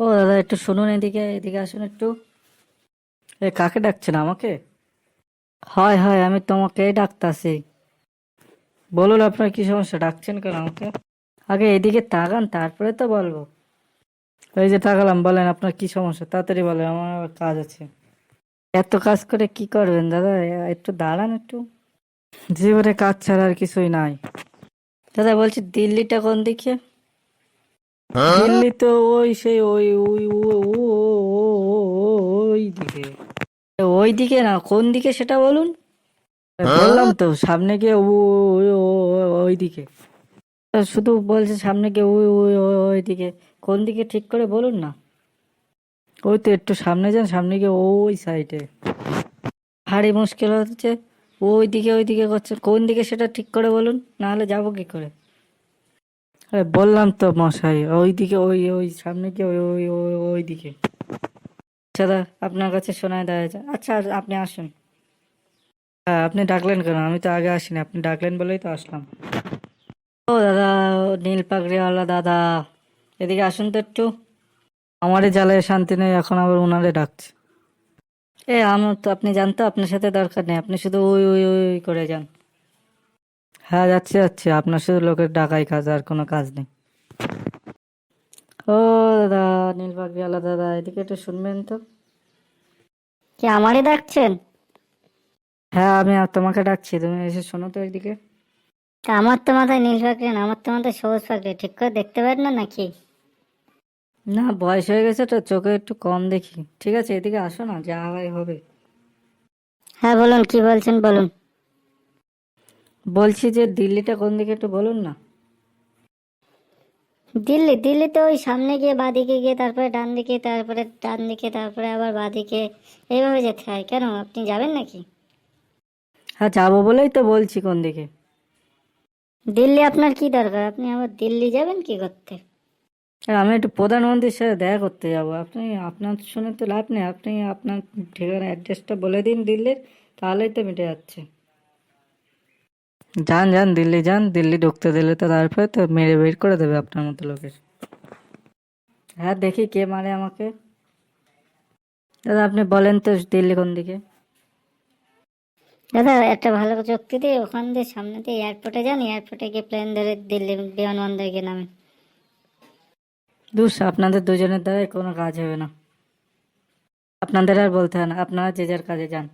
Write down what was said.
ও দাদা, একটু শুনুন এদিকে এদিকে আসুন একটু। এ, কাকে ডাকছেন আমাকে? হয় হয়, আমি তোমাকেই ডাকতাছি। বলুন আপনার কি সমস্যা, ডাকছেন কেন আমাকে? আগে এদিকে তাকান, তারপরে তো বলব। এই যে তাকালাম, বলেন আপনার কি সমস্যা, তাড়াতাড়ি বলেন, আমার কাজ আছে। এত কাজ করে কি করবেন দাদা? একটু দাঁড়ান একটু। জীবনে কাজ ছাড়া আর কিছুই নাই। দাদা, বলছি দিল্লিটা কোন দিকে? দিল্লি তো ওই সেই ওই ওই ওই দিকে। ওই দিকে না কোন দিকে সেটা বলুন? বললাম তো সামনে গিয়ে ওই দিকে। শুধু বলছে সামনে গিয়ে ওই ওই ওই- ওই দিকে। কোন দিকে ঠিক করে বলুন না। ওই তো একটু সামনে যান সামনে গিয়ে ওই সাইডে ভারী মুশকিল হচ্ছে। ওই দিকে ওই দিকে করছে। কোন দিকে সেটা ঠিক করে বলুন? নাহলে যাব কি করে? আরে বললাম তো মশাই ওই দিকে ওই ওই সামনে গিয়ে ওই ওই ওই দিকে আচ্ছা দা আপনার কাছে শোনায় দেওয়া যায়। আচ্ছা আপনি আসুন। হ্যাঁ আপনি ডাকলেন কেন? আমি তো আগে আসিনি, আপনি ডাকলেন বলেই তো আসলাম। ও দাদা, নীল পাগড়িওয়ালা দাদা। এদিকে আসুন তো একটু। আমারই জ্বালায় শান্তি নেই, এখন আবার ওনারে ডাকছে। এ আমার তো আপনি জানতো আপনার সাথে দরকার নেই। আপনি শুধু ওই ওই ওই করে যান। হ্যাঁ যাচ্ছি যাচ্ছি। আপনার শুধু লোকের ডাকাই কাজ আর কোনো কাজ নেই। ও দাদা নীল পাগড়িওয়ালা দাদা এদিকে একটু শুনবেন তো। কি আমারই ডাকছেন? হ্যাঁ আমি আর তোমাকে ডাকছি। তুমি এসে শোনো তো এদিকে। তা আমার তো মাথায় নীল পাখি না আমার তো মাথায় সবুজ পাখি ঠিক করে দেখতে পারেন না নাকি? না বয়স হয়ে গেছে তো চোখে একটু কম দেখি। ঠিক আছে এদিকে আসো না যা হয় হবে। হ্যাঁ বলুন কি বলছেন বলুন। বলছি যে দিল্লিটা কোন দিকে একটু বলুন না। দিল্লি দিল্লিতে ওই সামনে গিয়ে বাঁদিকে গিয়ে তারপরে ডান দিকে তারপরে ডান দিকে তারপরে আবার বাঁদিকে। এইভাবে যেতে হয়। কেন? আপনি যাবেন নাকি? হ্যাঁ যাব বলেই তো বলছি কোন দিকে। দিল্লি আপনার কি দরকার? আপনি আবার দিল্লি যাবেন কি করতে? আমি একটু প্রধানমন্ত্রীর সাথে দেখা করতে যাব। আপনি আপনার শুনে তো লাভ নেই। আপনি আপনার ঠিকানা অ্যাড্রেসটা বলে দিন দিল্লির তাহলেই তো মিটে যাচ্ছে। যান যান দিল্লি যান দিল্লি ঢুকতে দিলে তো তারপরে তো মেরে বের করে দেবে আপনার মতো লোকের হ্যাঁ দেখি কে মারে আমাকে। দাদা আপনি বলেন তো দিল্লি কোন দিকে? দাদা একটা ভালো চুক্তি দিয়ে ওখান দিয়ে সামনে দিয়ে এয়ারপোর্টে যান এয়ারপোর্টে গিয়ে প্লেন ধরে দিল্লি বিমানবন্দরে গিয়ে নামেন। দুস আপনাদের দুজনের দ্বারাই কোনো কাজ হবে না। আপনাদের আর বলতে হয় না আপনারা যে যার কাজে যান।